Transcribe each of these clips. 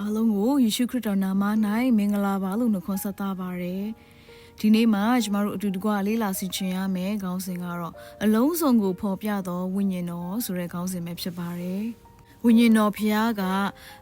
အားလုံးကိုယေရှုခရစ်တော်နာမ၌မင်္ဂလာပါလို့နှုတ်ခွန်းဆက်သပါရယ်ဒီနေ့မှာကျမတို့အတူတကွလေးလာဆင်ခြင်ရမယ်ခေါင်းစဉ်ကတော့အလုံးစုံကိုဖော်ပြသောဝိညာဉ်တော်ဆိုတဲ့ခေါင်းစဉ်ပဲဖြစ်ပါတယ် ဝိညာဉ်တော်ဖျားက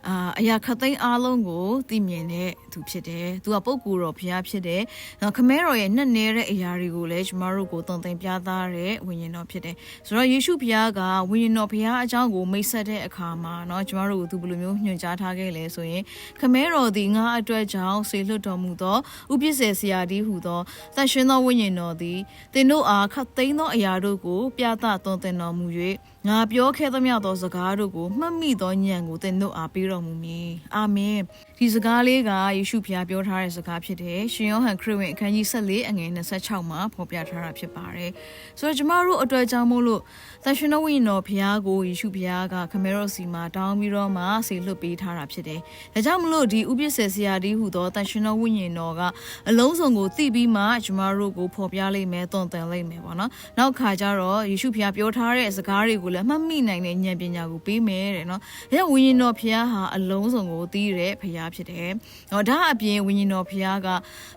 အာအရာခတ်သိမ်းအားလုံးကိုသိမြင်တဲ့သူဖြစ်တယ်။သူကပုပ်ကူတော်ဖျားဖြစ်တယ်။နောက်ခမဲတော်ရဲ့နှက်နဲတဲ့အရာတွေကိုလည်းကျမတို့ကိုတုံသင်ပြသတဲ့ဝိညာဉ်တော်ဖြစ်တယ်။ဆိုတော့ယေရှုဖျားကဝိညာဉ်တော်ဖျားအကြောင်းကိုမိတ်ဆက်တဲ့အခါမှာเนาะကျမတို့ကိုသူဘယ်လိုမျိုးညွှန်ကြားထားခဲ့လဲဆိုရင်ခမဲတော်သည်ငါအတွက်ကြောင့်ဆေလွတ်တော်မူသောဥပစ္စေဆရာဒီဟူသောတန်ရှင်သောဝိညာဉ်တော်သည်သင်တို့အားခတ်သိမ်းသောအရာတို့ကိုပြသသွန်သင်တော်မူ၍ ငါပြောခဲ့သမျှသောစကားတို့ကိုမှတ်မိသောဉာဏ်ကိုသင်တို့အားပေးတော်မူမည်အာမင်ဒီစကားလေးကယေရှုဖျားပြောထားတဲ့စကားဖြစ်တယ်ရှင်ယောဟန်ခရစ်ဝင်အခန်းကြီး14အငယ်26မှာဖော်ပြထားတာဖြစ်ပါတယ်ဆိုတော့ကျမတို့အတွက်ကြောင့်မို့လို့သရှင်တော်ဝိညာဉ်တော်ဖျားကိုယေရှုဖျားကခမဲရော့စီမှာတောင်းပြီးတော့မှဆေလွတ်ပေးထားတာဖြစ်တယ်ဒါကြောင့်မလို့ဒီဥပစ္စေဆရာဒီဟူသောသရှင်တော်ဝိညာဉ်တော်ကအလုံးစုံကိုသိပြီးမှကျမတို့ကိုဖော်ပြလိုက်မယ်တွန်တန်လိုက်မယ်ပေါ့နော်နောက်ခါကျတော့ယေရှုဖျားပြောထားတဲ့စကားတွေကိုလည်းမှတ်မိနိုင်တဲ့ဉာဏ်ပညာကိုပေးမယ်တဲ့နော်အဲဝိညာဉ်တော်ဖျားဟာအလုံးစုံကိုသိတဲ့ဖျားဖြစ်တယ်။တော့ဒါအပြင်ဝိညာဉ်တော်ဖျားက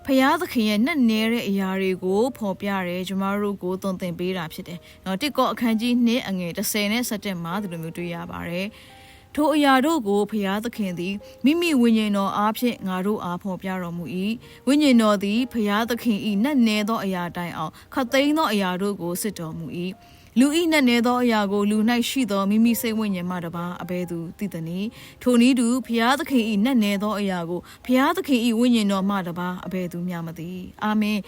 ဖျားသခင်ရဲ့နှက်နဲတဲ့အရာတွေကိုဖော်ပြတယ်ကျမတို့ကိုသွန်သင်ပေးတာဖြစ်တယ်။နော်တစ်ကောအခန်းကြီး2အငယ်30နဲ့17မှာဒီလိုမျိုးတွေ့ရပါတယ်။ထိုအရာတို့ကိုဖျားသခင်သည်မိမိဝိညာဉ်တော်အားဖြင့်ငါတို့အားဖော်ပြတော်မူ၏ဝိညာဉ်တော်သည်ဖျားသခင်၏နှက်နဲသောအရာတိုင်အောင်ခတ်သိမ်းသောအရာတို့ကိုစစ်တော်မူ၏ လူဤနဲ့နေသောအရာကိုလူ၌ရှိသောမိမိစိတ်ဝိညာဉ်မှတပါအဘဲသူသိသည်နီထိုနည်းတူဖျားသခင်ဤနဲ့နေသောအရာကိုဖျားသခင်ဤဝိညာဉ်တော်မှတပါအဘဲသူမျှမသိအာမင်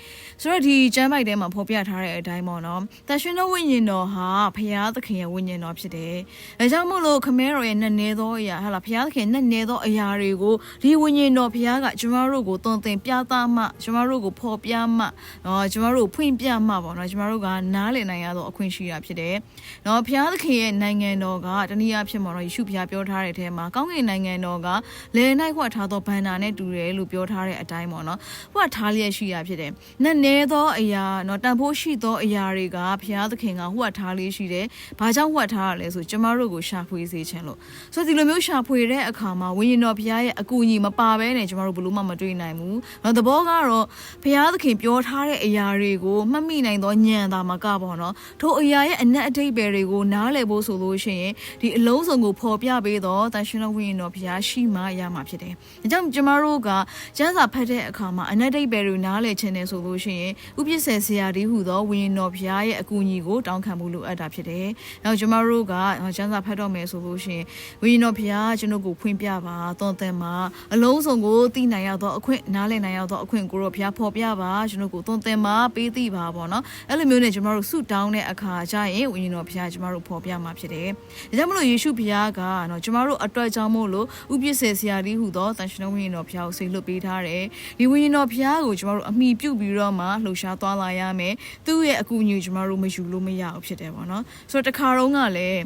ဆိုတော့ဒီကျမ်းပိုက်ထဲမှာဖော်ပြထားတဲ့အတိုင်းပေါ့နော်တန်ရှင်သောဝိညာဉ်တော်ဟာဖျားသခင်ရဲ့ဝိညာဉ်တော်ဖြစ်တယ်အဲကြောင့်မို့လို့ခမဲတော်ရဲ့နဲ့နေသောအရာဟာလားဖျားသခင်နဲ့နေသောအရာတွေကိုဒီဝိညာဉ်တော်ဖျားကကျွန်တော်တို့ကိုသွန်သင်ပြသမှကျွန်တော်တို့ကိုဖော်ပြမှနော်ကျွန်တော်တို့ဖွင့်ပြမှပေါ့နော်ကျွန်တော်တို့ကနားလည်နိုင်ရသောအခွင့်ရှိတာဖြစ်တယ်။နော်ဘုရားသခင်ရဲ့နိုင်ငံတော်ကတနည်းအားဖြင့်ပေါ့နော်ယေရှုဘုရားပြောထားတဲ့အထဲမှာကောင်းကင်နိုင်ငံတော်ကလေ၌ခွက်ထားသောဘန္နာနဲ့တူတယ်လို့ပြောထားတဲ့အတိုင်းပေါ့နော်။ခွက်ထားလျက်ရှိတာဖြစ်တယ်။နဲ့နဲသောအရာနော်တန်ဖိုးရှိသောအရာတွေကဘုရားသခင်ကခွက်ထားလေးရှိတယ်။ဘာကြောင့်ခွက်ထားရလဲဆိုကျမတို့ကိုရှာဖွေစေခြင်းလို့။ဆိုဒီလိုမျိုးရှာဖွေတဲ့အခါမှာဝိညာဉ်တော်ဘုရားရဲ့အကူအညီမပါဘဲနဲ့ကျမတို့ဘလို့မှမတွေ့နိုင်ဘူး။နော်သဘောကတော့ဘုရားသခင်ပြောထားတဲ့အရာတွေကိုမှတ်မိနိုင်သောဉာဏ်သာမကပေါ့နော်။ထိုအရာရဲ့အနက်အတိတ်ပဲတွေကိုနားလည်ဖို့ဆိုလို့ရှိရင်ဒီအလုံးစုံကိုဖော်ပြပေးတော့တန်ရှင်တော်ဝိညာဉ်တော်ဘုရားရှိမှရမှာဖြစ်တယ်။ဒါကြောင့်ကျမတို့ကကျမ်းစာဖတ်တဲ့အခါမှာအနက်တိတ်ပဲတွေနားလည်ခြင်းနဲ့ဆိုလို့ရှိရင်ဥပစ္စေဆရာဒီဟုသောဝိညာဉ်တော်ဘုရားရဲ့အကူအညီကိုတောင်းခံမှုလိုအပ်တာဖြစ်တယ်။နောက်ကျမတို့ကကျမ်းစာဖတ်တော့မယ်ဆိုလို့ရှိရင်ဝိညာဉ်တော်ဘုရားကျွန်တော်ကိုဖွင့်ပြပါသွန်သင်ပါအလုံးစုံကိုသိနိုင်ရသောအခွင့်နားလည်နိုင်ရသောအခွင့်ကိုတော့ဘုရားဖော်ပြပါကျွန်တော်ကိုသွန်သင်ပါပေးသိပါပေါ့နော်။အဲ့လိုမျိုးနဲ့ကျမတို့ဆုတောင်းတဲ့အခါကျရင်ဝိညာဉ်တော်ဘုရားကျမတို့ဖော်ပြမှာဖြစ်တယ်။ဒါကြောင့်မလို့ယေရှုဘုရားကနော်ကျမတို့အတွက်ကြောင့်မို့လို့ဥပစ္စေဆရာကြီးဟူသောတန်ရှင်တော်ဝိညာဉ်တော်ဘုရားကိုဆေလွတ်ပေးထားတယ်။ဒီဝိညာဉ်တော်ဘုရားကိုကျမတို့အမိပြုတ်ပြီးတော့မှလှူရှားသွားလာရမယ်။သူ့ရဲ့အကူအညီကိုကျမတို့မယူလို့မရအောင်ဖြစ်တယ်ပေါ့နော်။ဆိုတော့တခါတော့ကလည်း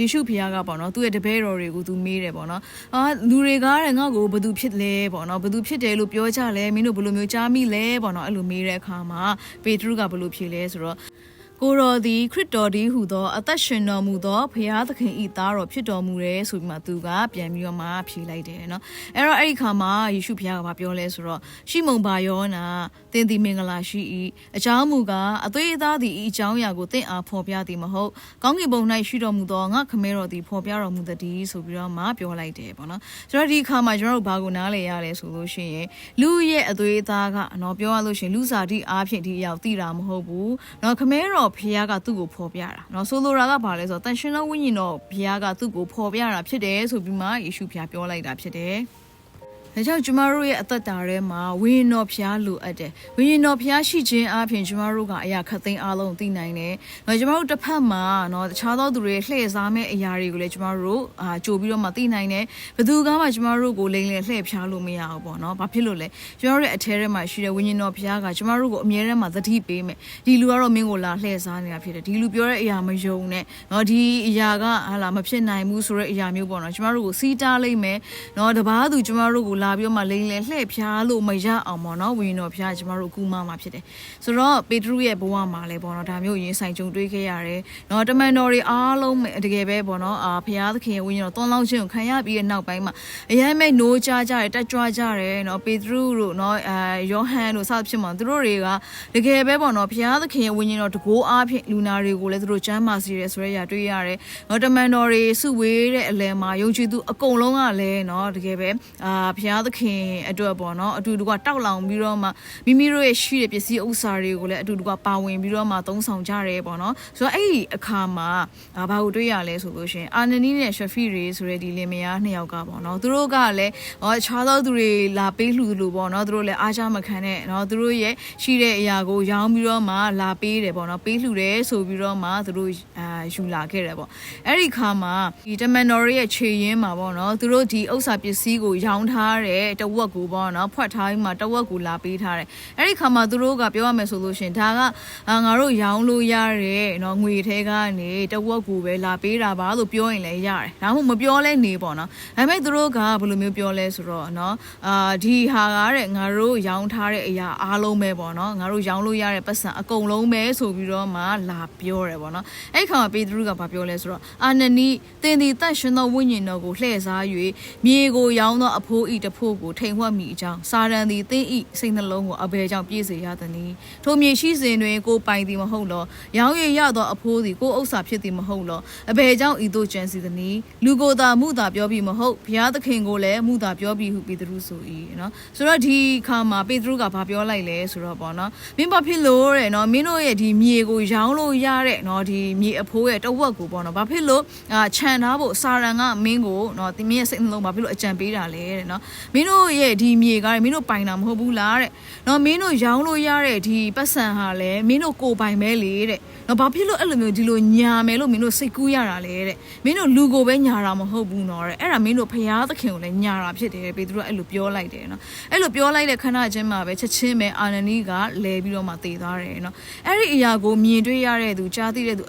ယေရှုဖခင်ကပေါ့နော်သူ့ရဲ့တပည့်တော်တွေကိုသူမေးတယ်ပေါ့နော်အာလူတွေကတဲ့ငါ့ကိုဘယ်သူဖြစ်လဲပေါ့နော်ဘယ်သူဖြစ်တယ်လို့ပြောကြလဲမင်းတို့ဘယ်လိုမျိုးကြားမိလဲပေါ့နော်အဲ့လိုမေးတဲ့အခါမှာပေတရုကဘယ်လိုဖြေလဲဆိုတော့ ကိုတော်သည်ခရစ်တော်ဒီဟုသောအသက်ရှင်တော်မူသောဘုရားသခင်ဤသားတော်ဖြစ်တော်မူတယ်ဆိုပြီးမှသူကပြန်ပြီးတော့မှဖြေလိုက်တယ်နော်အဲ့တော့အဲ့ဒီခါမှာယေရှုဘုရားကပြောလဲဆိုတော့ရှိမုန်ဘာယောနာသင်သည်မင်္ဂလာရှိ၏အကြောင်းမူကားအသွေးအသားသည်ဤအကြောင်းအရာကိုသင်အားဖော်ပြသည်မဟုတ်ကောင်းကင်ဘုံ၌ရှိတော်မူသောငါခမဲတော်သည်ဖော်ပြတော်မူသည်ဆိုပြီးတော့မှပြောလိုက်တယ်ပေါ့နော်ဆိုတော့ဒီခါမှာကျွန်တော်တို့ဘာကိုနားလည်ရလဲဆိုလို့ရှိရင်လူရဲ့အသွေးအသားကနော်ပြောရလို့ရှိရင်လူစားတိအားဖြင့်ဒီအရာကိုသိတာမဟုတ်ဘူးနော်ခမဲတော်ဖခင်ကသူ့ကိုဖော်ပြတာเนาะဆိုလိုတာကဘာလဲဆိုတော့တန်ရှင်သောဝိညာဉ်တော်ဘုရားကသူ့ကိုဖော်ပြတာဖြစ်တယ်ဆိုပြီးမှယေရှုဘုရားပြောလိုက်တာဖြစ်တယ် ဒါကြောင့်ကျမတို့ရဲ့အသက်တာထဲမှာဝိညာဉ်တော်ဖျားလိုအပ်တယ်။ဝိညာဉ်တော်ဖျားရှိခြင်းအပြင်ကျမတို့ကအရာခတ်သိမ်းအလုံးသိနိုင်တယ်။နော်ကျမတို့တစ်ဖက်မှာနော်တခြားသောသူတွေလှည့်စားမဲ့အရာတွေကိုလည်းကျမတို့အာကြိုပြီးတော့မှသိနိုင်တယ်။ဘယ်သူကမှကျမတို့ကိုလိမ့်လည်လှည့်ဖျားလို့မရဘူးပေါ့နော်။ဘာဖြစ်လို့လဲ။ကျမတို့ရဲ့အထဲထဲမှာရှိတဲ့ဝိညာဉ်တော်ဖျားကကျမတို့ကိုအမြဲတမ်းမှသတိပေးမယ်။ဒီလူကတော့မင်းကိုလာလှည့်စားနေတာဖြစ်တယ်။ဒီလူပြောတဲ့အရာမယုံနဲ့နော်ဒီအရာကဟာလာမဖြစ်နိုင်ဘူးဆိုတဲ့အရာမျိုးပေါ့နော်။ကျမတို့ကိုစီးတားလိုက်မယ်။နော်တပားသူကျမတို့ကိုလာလာပြီးတော့မှလိန်လေလှည့်ဖြားလို့မရအောင်ပေါ့နော်ဝိညာဉ်တော်ဖျားကျမတို့အကူမမှာဖြစ်တယ်ဆိုတော့ပေတရုရဲ့ဘဝမှာလည်းပေါ့နော်ဒါမျိုးရင်ဆိုင်ကြုံတွေ့ခဲ့ရတယ်နော်တမန်တော်တွေအားလုံးတကယ်ပဲပေါ့နော်အာဖျားသခင်ရဲ့ဝိညာဉ်တော်တွန်းလောင်းခြင်းကိုခံရပြီးတဲ့နောက်ပိုင်းမှာအရင်မဲ့နိုးကြကြတယ်တက်ကြွကြတယ်နော်ပေတရုတို့နော်အာယောဟန်တို့စသဖြင့်မှာသူတို့တွေကတကယ်ပဲပေါ့နော်ဖျားသခင်ရဲ့ဝိညာဉ်တော်တကိုးအားဖြင့်လူနာတွေကိုလည်းသူတို့ကျမ်းမာစီရဲဆိုရရတွေ့ရတယ်နော်တမန်တော်တွေစုဝေးတဲ့အလယ်မှာယုံကြည်သူအကုန်လုံးကလည်းနော်တကယ်ပဲအာဘုရားသခင်အတွက်ပေါ့နော်အတူတူကတောက်လောင်ပြီးတော့မှမိမိတို့ရဲ့ရှိတဲ့ပစ္စည်းဥစ္စာတွေကိုလည်းအတူတူကပါဝင်ပြီးတော့မှသုံးဆောင်ကြရဲပေါ့နော်ဆိုတော့အဲ့ဒီအခါမှာဘာကိုတွေ့ရလဲဆိုလို့ရှင်အာနနီနဲ့ရှဖီရီဆိုတဲ့ဒီလင်မယားနှစ်ယောက်ကပေါ့နော်သူတို့ကလည်းဟောခြားသောသူတွေလာပေးလှူလို့ပေါ့နော်သူတို့လည်းအားချမခံနဲ့နော်သူတို့ရဲ့ရှိတဲ့အရာကိုရောင်းပြီးတော့မှလာပေးတယ်ပေါ့နော်ပေးလှူတယ်ဆိုပြီးတော့မှသူတို့အာယူလာခဲ့တယ်ပေါ့အဲ့ဒီခါမှာဒီတမန်တော်ရဲ့ခြေရင်းမှာပေါ့နော်သူတို့ဒီဥစ္စာပစ္စည်းကိုရောင်းထားတဲ့တဝက်ကိုပေါ့နော်ဖွက်ထားပြီးမှတဝက်ကိုလာပေးထားတယ်အဲ့ဒီခါမှာသူတို့ကပြောရမယ်ဆိုလို့ရှင်ဒါကငါတို့ရောင်းလို့ရတဲ့နော်ငွေထဲကနေတဝက်ကိုပဲလာပေးတာပါလို့ပြောရင်လည်းရတယ်ဒါမှမဟုတ်မပြောလဲနေပေါ့နော်ဒါပေမဲ့သူတို့ကဘယ်လိုမျိုးပြောလဲဆိုတော့နော်အာဒီဟာကတဲ့ငါတို့ရောင်းထားတဲ့အရာအားလုံးပဲပေါ့နော်ငါတို့ရောင်းလို့ရတဲ့ပတ်စံအကုန်လုံးပဲဆိုပြီးတော့မှလာပြောတယ်ပေါ့နော်အဲ့ဒီခါမှာပေတရုကဘာပြောလဲဆိုတော့အာနနီသင်ဒီတတ်ရှင်သောဝိညာဉ်တော်ကိုလှည့်စား၍မြေကိုရောင်းသောအဖိုးဤတဖို့ကိုထိန်ဝှက်မိအကြောင်းစာရန်သည်သင်ဤစိတ်နှလုံးကိုအဘယ်ကြောင့်ပြည့်စေရသနည်းထိုမြေရှိစဉ်တွင်ကိုပိုင်သည်မဟုတ်လောရောင်းရရသောအဖိုးသည်ကိုဥစ္စာဖြစ်သည်မဟုတ်လောအဘယ်ကြောင့်ဤသို့ကြံစီသနည်းလူကိုယ်သာမှုသာပြောပြီးမဟုတ်ဘုရားသခင်ကိုလည်းမှုသာပြောပြီးဟုပေတရုဆို၏နော်ဆိုတော့ဒီခါမှာပေတရုကဘာပြောလိုက်လဲဆိုတော့ပေါ့နော်မင်းဘာဖြစ်လို့တဲ့နော်မင်းတို့ရဲ့ဒီမြေကိုရောင်းလို့ရတဲ့နော်ဒီမြေအဖိုးရဲ့တဝက်ကိုပေါ့နော်ဘာဖြစ်လို့အာခြံထားဖို့စာရန်ကမင်းကိုနော်တင်မင်းရဲ့စိတ်နှလုံးဘာဖြစ်လို့အကြံပေးတာလဲတဲ့နော်မင်းတို့ရဲ့ဒီမြေကမင်းတို့ပိုင်တာမဟုတ်ဘူးလားတဲ့နော်မင်းတို့ရောင်းလို့ရတဲ့ဒီပတ်စံဟာလည်းမင်းတို့ကိုပိုင်ပဲလေတဲ့နော်ဘာဖြစ်လို့အဲ့လိုမျိုးဒီလိုညာမယ်လို့မင်းတို့စိတ်ကူးရတာလဲတဲ့မင်းတို့လူကိုပဲညာတာမဟုတ်ဘူးနော်တဲ့အဲ့ဒါမင်းတို့ဖျားသခင်ကိုလည်းညာတာဖြစ်တယ်ပေသူတို့အဲ့လိုပြောလိုက်တယ်နော်အဲ့လိုပြောလိုက်တဲ့ခဏချင်းမှာပဲချက်ချင်းပဲအာနနီကလဲပြီးတော့မှတည်သွားတယ်နော်အဲ့ဒီအရာကိုမြင်တွေ့ရတဲ့သူကြားသိတဲ့သူ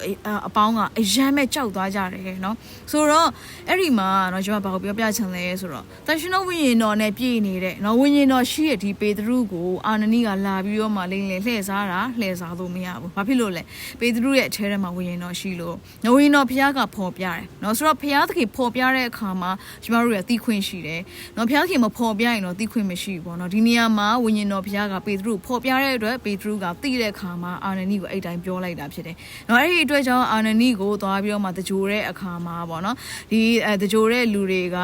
အပေါင်းကအယမ်းမဲ့ကြောက်သွားကြတယ်နော်ဆိုတော့အဲ့ဒီမှာနော်ကျွန်မဘာကိုပြောပြချင်လဲဆိုတော့တန်ရှင်တော်ဝိညာဉ်တော်နဲ့ပြည့်နေတဲ့နော်ဝိညာဉ်တော်ရှိတဲ့ဒီပေတရုကိုအာနနီကလာပြီးတော့မှလိမ့်လေလှည့်စားတာလှည့်စားလို့မရဘူးဘာဖြစ်လို့လဲပေတရုရဲ့အထဲထဲမှာဝိညာဉ်တော်ရှိလို့နော်ဝိညာဉ်တော်ဖခင်ကဖော်ပြတယ်နော်ဆိုတော့ဖခင်သခင်ဖော်ပြတဲ့အခါမှာကျွန်တော်တို့ရသိခွင့်ရှိတယ်နော်ဖခင်သခင်မဖော်ပြရင်တော့သိခွင့်မရှိဘူးပေါ့နော်ဒီနေရာမှာဝိညာဉ်တော်ဖခင်ကပေတရုဖော်ပြတဲ့အတွက်ပေတရုကသိတဲ့အခါမှာအာနနီကိုအဲ့တိုင်းပြောလိုက်တာဖြစ်တယ်နော်အဲ့ဒီအတွက်ကြောင့်အာနနီကိုသွားပြီးတော့မှတကြိုတဲ့အခါမှာပေါ့နော်ဒီအဲတကြိုတဲ့လူတွေက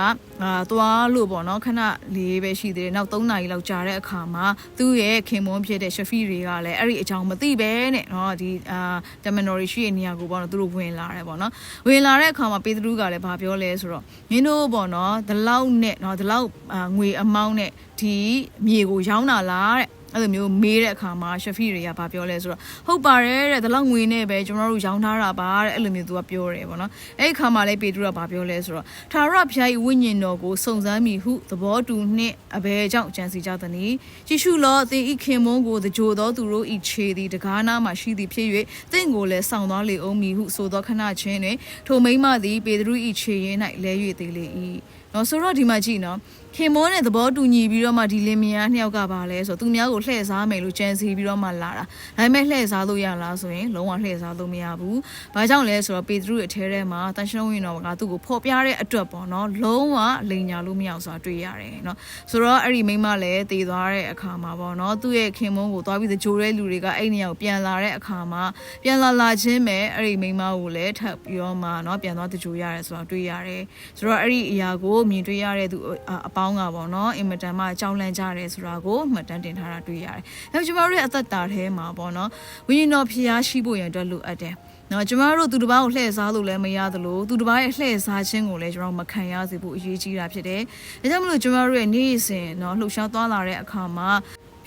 အာသွားလို့ပေါ့နော်ခဏလေးပဲရှိသေးတယ်နောက်3နာရီလောက်ကြာတဲ့အခါမှာသူ့ရဲ့ခင်မွန်းဖြစ်တဲ့ရှဖီတွေကလည်းအဲ့ဒီအကြောင်းမသိပဲနဲ့နော်ဒီအာတမနော်ရီရှိတဲ့နေရာကိုပေါ့နော်သူတို့ဝင်လာတယ်ပေါ့နော်ဝင်လာတဲ့အခါမှာပေတရုကလည်းဗာပြောလဲဆိုတော့မင်းတို့ပေါ့နော်ဒီလောက်နဲ့နော်ဒီလောက်ငွေအမောင်းနဲ့ဒီမြေကိုရောင်းတာလားတဲ့ အဲ့လိုမျိုးမေးတဲ့အခါမှာရှဖီတွေကဘာပြောလဲဆိုတော့ဟုတ်ပါတယ်တဲ့ဒီလောက်ငွေနဲ့ပဲကျွန်တော်တို့ရောင်းထားတာပါတဲ့အဲ့လိုမျိုးသူကပြောတယ်ပေါ့နော်အဲ့ဒီအခါမှာလည်းပေတရုကဘာပြောလဲဆိုတော့သာရဖျားဤဝိညာဉ်တော်ကိုစုံစမ်းမိဟုသဘောတူနှင့်အဘယ်ကြောင့်ကြံစီကြသနည်းကြည့်ရှုလောသင်ဤခင်မုန်းကိုတကြိုသောသူတို့ဤခြေသည်တကားနာမှရှိသည်ဖြစ်၍သင်ကိုလည်းဆောင်သွားလေအောင်မည်ဟုဆိုသောခဏချင်းတွင်ထိုမိမသည်ပေတရုဤခြေရင်း၌လဲ၍သေးလေ၏နော်ဆိုတော့ဒီမှာကြည့်နော် ခင်မောနဲ့သဘောတူညီပြီးတော့မှဒီလင်မယားနှစ်ယောက်ကပါလဲဆိုတော့သူများကိုလှည့်စားမယ်လို့ကြံစီပြီးတော့မှလာတာဒါပေမဲ့လှည့်စားလို့ရလားဆိုရင်လုံးဝလှည့်စားလို့မရဘူး။ဘာကြောင့်လဲဆိုတော့ပေတရုရဲ့အထဲထဲမှာတန်ရှင်းဝင်တော်ကသူ့ကိုဖော်ပြတဲ့အတွက်ပေါ့နော်လုံးဝလိန်ညာလို့မရအောင်ဆိုတာတွေ့ရတယ်နော်ဆိုတော့အဲ့ဒီမိမလည်းတည်သွားတဲ့အခါမှာပေါ့နော်သူ့ရဲ့ခင်မုန်းကိုသွားပြီးကြိုတဲ့လူတွေကအဲ့နေရာကိုပြန်လာတဲ့အခါမှာပြန်လာလာချင်းပဲအဲ့ဒီမိမကိုလည်းထပ်ပြီးတော့မှနော်ပြန်သွားကြိုရတယ်ဆိုတာတွေ့ရတယ်ဆိုတော့အဲ့ဒီအရာကိုမြင်တွေ့ရတဲ့သူအပေါင်းကပေါ့နော်အင်မတန်မှကြောက်လန့်ကြတယ်ဆိုတာကိုမှတ်တမ်းတင်ထားတာတွေ့ရတယ်။အဲကျွန်တော်တို့ရဲ့အသက်တာထဲမှာပေါ့နော်ဝိညာဉ်တော်ဖျားရှိဖို့ရန်အတွက်လိုအပ်တယ်။နော်ကျမတို့သူတစ်ပါးကိုလှည့်စားလို့လည်းမရသလိုသူတစ်ပါးရဲ့လှည့်စားခြင်းကိုလည်းကျွန်တော်မခံရစေဖို့အရေးကြီးတာဖြစ်တယ်။ဒါကြောင့်မလို့ကျမတို့ရဲ့နေ့စဉ်နော်လှုပ်ရှားသွားလာတဲ့အခါမှာ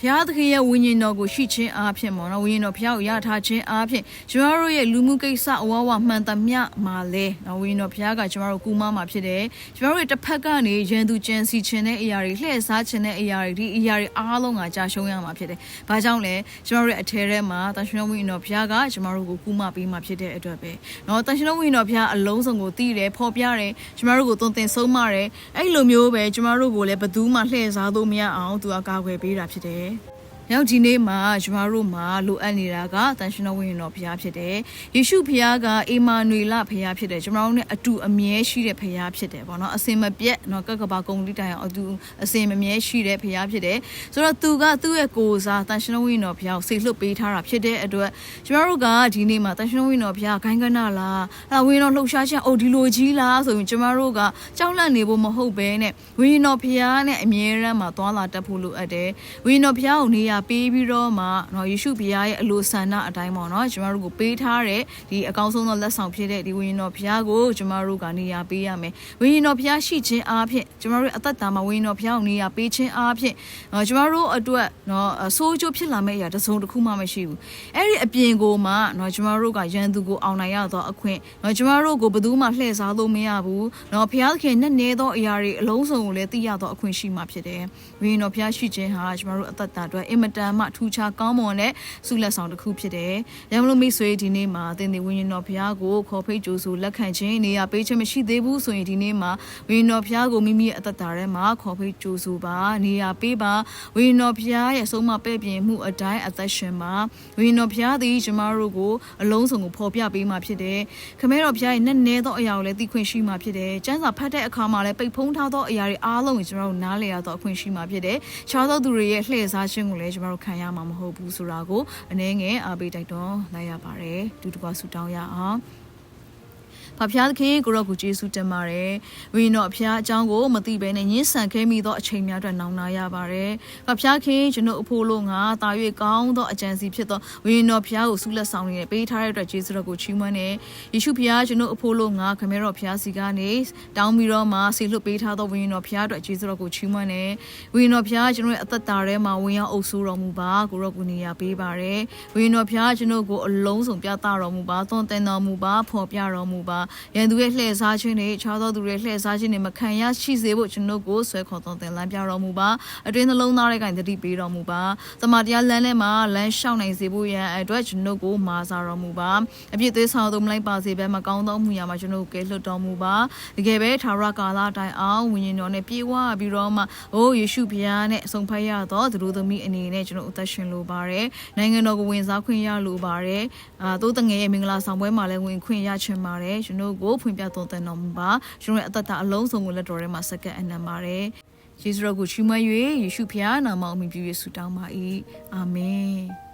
ဘုရားသခင်ရဲ့ဝိညာဉ်တော်ကိုရှိခြင်းအားဖြင့်ပေါ့နော်ဝိညာဉ်တော်ဘုရားကိုရထားခြင်းအားဖြင့်ကျွန်တော်တို့ရဲ့လူမှုကိစ္စအဝဝမှန်သမျှမှာလဲနော်ဝိညာဉ်တော်ဘုရားကကျွန်တော်တို့ကူမမှာဖြစ်တယ်ကျွန်တော်တို့တစ်ဖက်ကနေရန်သူကြံစီခြင်းတဲ့အရာတွေလှည့်စားခြင်းတဲ့အရာတွေဒီအရာတွေအားလုံးကကြာရှုံးရမှာဖြစ်တယ်။ဘာကြောင့်လဲကျွန်တော်တို့ရဲ့အထဲထဲမှာတန်ရှင်တော်ဝိညာဉ်တော်ဘုရားကကျွန်တော်တို့ကိုကူမပေးမှာဖြစ်တဲ့အတွက်ပဲ။နော်တန်ရှင်တော်ဝိညာဉ်တော်ဘုရားအလုံးစုံကိုသိတယ်ဖော်ပြတယ်ကျွန်တော်တို့ကိုသွန်သင်ဆုံးမတယ်အဲ့လိုမျိုးပဲကျွန်တော်တို့ကိုလည်းဘယ်သူမှလှည့်စားလို့မရအောင်သူကကာကွယ်ပေးတာဖြစ်တယ်။ နောက်ဒီနေ့မှာကျမတို့မှာလိုအပ်နေတာကတန်ရှင်တော်ဝိညာဉ်တော်ဘုရားဖြစ်တယ်။ယေရှုဘုရားကအေမာနွေလဘုရားဖြစ်တယ်။ကျမတို့နဲ့အတူအမြဲရှိတဲ့ဘုရားဖြစ်တယ်ပေါ့နော်။အစင်မပြတ်နော်ကက်ကဘာကုံလိတိုင်အောင်အတူအစင်မမြဲရှိတဲ့ဘုရားဖြစ်တယ်။ဆိုတော့သူကသူ့ရဲ့ကိုယ်စားတန်ရှင်တော်ဝိညာဉ်တော်ဘုရားကိုစိတ်လွတ်ပေးထားတာဖြစ်တဲ့အတွက်ကျမတို့ကဒီနေ့မှာတန်ရှင်တော်ဝိညာဉ်တော်ဘုရားဂိုင်းကနာလား။အဲဝိညာဉ်တော်လှုပ်ရှားခြင်းအိုဒီလိုကြီးလားဆိုရင်ကျမတို့ကကြောက်လန့်နေဖို့မဟုတ်ဘဲနဲ့ဝိညာဉ်တော်ဘုရားနဲ့အမြဲတမ်းမှာသွားလာတတ်ဖို့လိုအပ်တယ်။ဝိညာဉ်တော်ဘုရားကိုနေရာပေးပြီးတော့မှနော်ယေရှုဘုရားရဲ့အလိုဆန္ဒအတိုင်းပေါ့နော်ကျမတို့ကိုပေးထားတဲ့ဒီအကောင်းဆုံးသောလက်ဆောင်ဖြစ်တဲ့ဒီဝိညာဉ်တော်ဘုရားကိုကျမတို့ကနေရာပေးရမယ်ဝိညာဉ်တော်ဘုရားရှိခြင်းအားဖြင့်ကျမတို့အသက်တာမှာဝိညာဉ်တော်ဘုရားကိုနေရာပေးခြင်းအားဖြင့်နော်ကျမတို့အတွက်နော်အဆိုးကျိုးဖြစ်လာမယ့်အရာတစ်စုံတစ်ခုမှမရှိဘူးအဲ့ဒီအပြင်ကိုမှနော်ကျမတို့ကရန်သူကိုအောင်နိုင်ရသောအခွင့်နော်ကျမတို့ကိုဘယ်သူမှလှည့်စားလို့မရဘူးနော်ဘုရားသခင်နဲ့နေသောအရာတွေအလုံးစုံကိုလည်းသိရသောအခွင့်ရှိမှဖြစ်တယ်ဝိညာဉ်တော်ဘုရားရှိခြင်းဟာကျမတို့အသက်တာအတွက်အင်မတန်မှထူးခြားကောင်းမွန်တဲ့ဆုလက်ဆောင်တစ်ခုဖြစ်တယ်။ရမလို့မိတ်ဆွေဒီနေ့မှာသင်ဒီဝိညာဉ်တော်ဘုရားကိုခေါ်ဖိတ်ကြိုးဆိုလက်ခံခြင်းနေရာပေးခြင်းမရှိသေးဘူးဆိုရင်ဒီနေ့မှာဝိညာဉ်တော်ဘုရားကိုမိမိရဲ့အသက်တာထဲမှာခေါ်ဖိတ်ကြိုးဆိုပါနေရာပေးပါဝိညာဉ်တော်ဘုရားရဲ့ဆုံးမပဲ့ပြင်မှုအတိုင်းအသက်ရှင်ပါဝိညာဉ်တော်ဘုရားသည်ကျမတို့ကိုအလုံးစုံကိုဖော်ပြပေးမှာဖြစ်တယ်။ခမဲတော်ဘုရားရဲ့နဲ့နဲသောအရာကိုလည်းသိခွင့်ရှိမှာဖြစ်တယ်။ကျမ်းစာဖတ်တဲ့အခါမှာလည်းပိတ်ဖုံးထားသောအရာတွေအားလုံးကိုကျမတို့နားလည်ရသောအခွင့်ရှိမှာဖြစ်တယ်။ခြားသောသူတွေရဲ့လှည့်စားခြင်းကိုလည်းကျမတို့ခံရမှာမဟုတ်ဘူးဆိုတာကိုအနည်းငယ်အားပေးတိုက်တွန်းလိုက်ရပါတယ်။တူတကွာဆူတောင်းရအောင်။ ဖဖျားသခင်ကိုရောကိုကျေးဇူးတင်ပါတယ်။ဝိညာဉ်တော်အဖျားအကြောင်းကိုမသိဘဲနဲ့ညှင်းဆန်ခဲ့မိသောအချိန်များအတွက်နောင်နာရပါတယ်။ဖဖျားခင်ကျွန်တော်အဖို့လို့ငါတာ၍ကောင်းသောအကြံစီဖြစ်သောဝိညာဉ်တော်ဖျားကိုဆုလက်ဆောင်နေပေးထားတဲ့အတွက်ကျေးဇူးတော်ကိုချီးမွမ်းနေ။ယေရှုဖျားကျွန်တော်အဖို့လို့ငါခမဲတော်ဖျားစီကနေတောင်းပြီးတော့မှဆေလွတ်ပေးထားသောဝိညာဉ်တော်ဖျားအတွက်ကျေးဇူးတော်ကိုချီးမွမ်းနေ။ဝိညာဉ်တော်ဖျားကျွန်တော်ရဲ့အသက်တာထဲမှာဝင်ရောက်အုပ်ဆိုးတော်မူပါကိုရောကိုနေရာပေးပါတယ်။ဝိညာဉ်တော်ဖျားကျွန်တော်ကိုအလုံးစုံပြသတော်မူပါသွန်သင်တော်မူပါဖော်ပြတော်မူပါရန်သူရဲ့လှည့်စားခြင်းတွေခြားသောသူတွေလှည့်စားခြင်းတွေမခံရရှိစေဖို့ကျွန်တော်ကိုဆွဲခေါ်တော်သင်လမ်းပြတော်မူပါအတွင်းနှလုံးသားတွေကတတိပေးတော်မူပါတမန်တရားလမ်းထဲမှာလမ်းလျှောက်နိုင်စေဖို့ရန်အတွက်ကျွန်တော်ကိုမာစာတော်မူပါအပြစ်သေးဆောင်သူမလိုက်ပါစေဘဲမကောင်းသောမှုရာမှာကျွန်တော်ကိုကယ်လွတ်တော်မူပါတကယ်ပဲထာဝရကာလတိုင်အောင်ဝိညာဉ်တော်နဲ့ပြေဝပြီးတော့မှအိုးယေရှုဘုရားနဲ့အဆုံးဖက်ရတော့သူတို့သမီးအနေနဲ့ကျွန်တော်အသက်ရှင်လိုပါတယ်နိုင်ငံတော်ကိုဝင်စားခွင့်ရလိုပါတယ်အာသို့တငယ်ရဲ့မင်္ဂလာဆောင်ပွဲမှာလည်းဝင်ခွင့်ရချင်ပါတယ်ကျွန်တော်ကိုဖွင့်ပြသွန်သင်တော်မူပါကျွန်တော်ရဲ့အသက်တာအလုံးစုံကိုလက်တော်ထဲမှာစက္ကန့်အနံပါတယ်ယေရှုတော်ကိုချီးမွမ်း၍ယေရှုဖျားနာမအမိပြု၍ဆုတောင်းပါ၏အာမင်